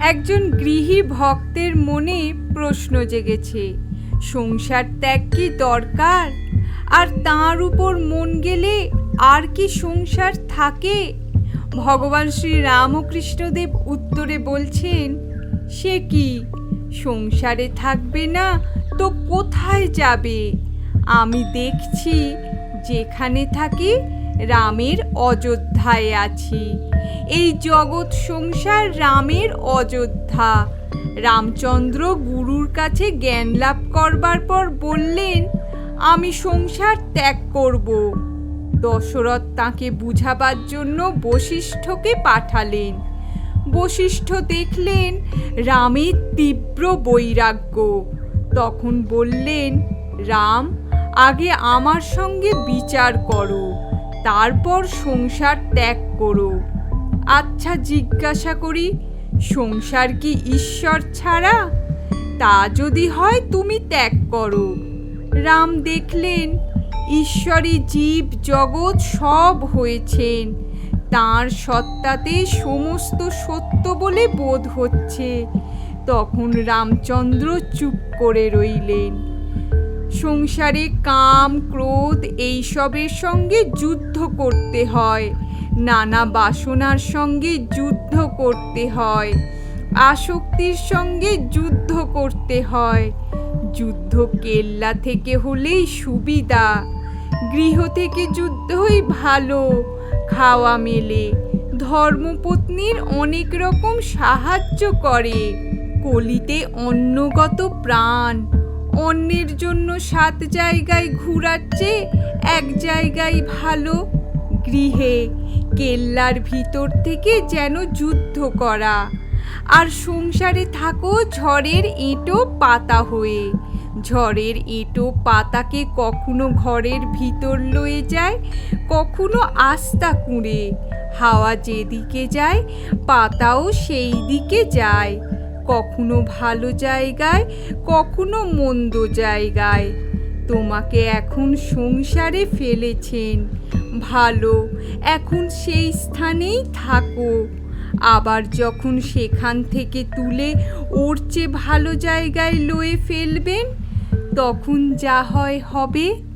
একজন গৃহী ভক্তের মনে প্রশ্ন জেগেছে, সংসার ত্যাগ কি দরকার? আর তার উপর মন গেলে আর কি সংসার থাকে? ভগবান শ্রী রামকৃষ্ণদেব উত্তরে বলছেন, সে কি? সংসারে থাকবে না তো কোথায় যাবে? আমি দেখছি যেখানে থাকি রামের অযোধ্যায় আছি। এই জগৎ সংসার রামের অযোধ্যা। রামচন্দ্র গুরুর কাছে জ্ঞান লাভ করবার পর বললেন, আমি সংসার ত্যাগ করব। দশরথ তাকে বুঝাবার জন্য বশিষ্ঠকে পাঠালেন। বশিষ্ঠ দেখলেন রামের তীব্র বৈরাগ্য। তখন বললেন, রাম, আগে আমার সঙ্গে বিচার করো। তারপর সংসার ত্যাগ করো। আচ্ছা জিজ্ঞাসা করি, সংসার কি ঈশ্বর ছাড়া? তা যদি হয়, তুমি ত্যাগ করো। রাম দেখলেন, ঈশ্বরী জীব জগৎ সব হয়েছেন। তার সত্তাতে সমস্ত সত্য বলে বোধ হচ্ছে। তখন রামচন্দ্র চুপ করে রইলেন। সংসারে কাম, ক্রোধ এইসবের সঙ্গে যুদ্ধ করতে হয়। নানা বাসনার সঙ্গে যুদ্ধ করতে হয়। আসক্তির সঙ্গে যুদ্ধ করতে হয়। যুদ্ধ কেল্লা থেকে হলেই সুবিধা। গৃহ থেকে যুদ্ধই ভালো। খাওয়া মেলে। ধর্মপত্নীর অনেক রকম সাহায্য করে। কলিতে অন্নগত প্রাণ। অন্যের জন্য সাত জায়গায় ঘুরার চেয়ে এক জায়গায় ভালো গৃহে, কেল্লার ভিতর থেকে যেন যুদ্ধ করা। আর সংসারে থাকো ঝড়ের এঁটো পাতা হয়ে। ঝড়ের এঁটো পাতাকে কখনো ঘরের ভিতর লয়ে যায়, কখনো আস্তা কুঁড়ে। হাওয়া যেদিকে যায়, পাতাও সেই দিকে যায়। কখনো ভালো জায়গায়, কখনো মন্দ জায়গায়। তোমাকে এখন সংসারে ফেলেছেন। ভালো, এখন সেই স্থানেই থাকো। আবার যখন সেখান থেকে তুলে ওর চেয়ে ভালো জায়গায় লয়ে ফেলবেন, তখন যা হয় হবে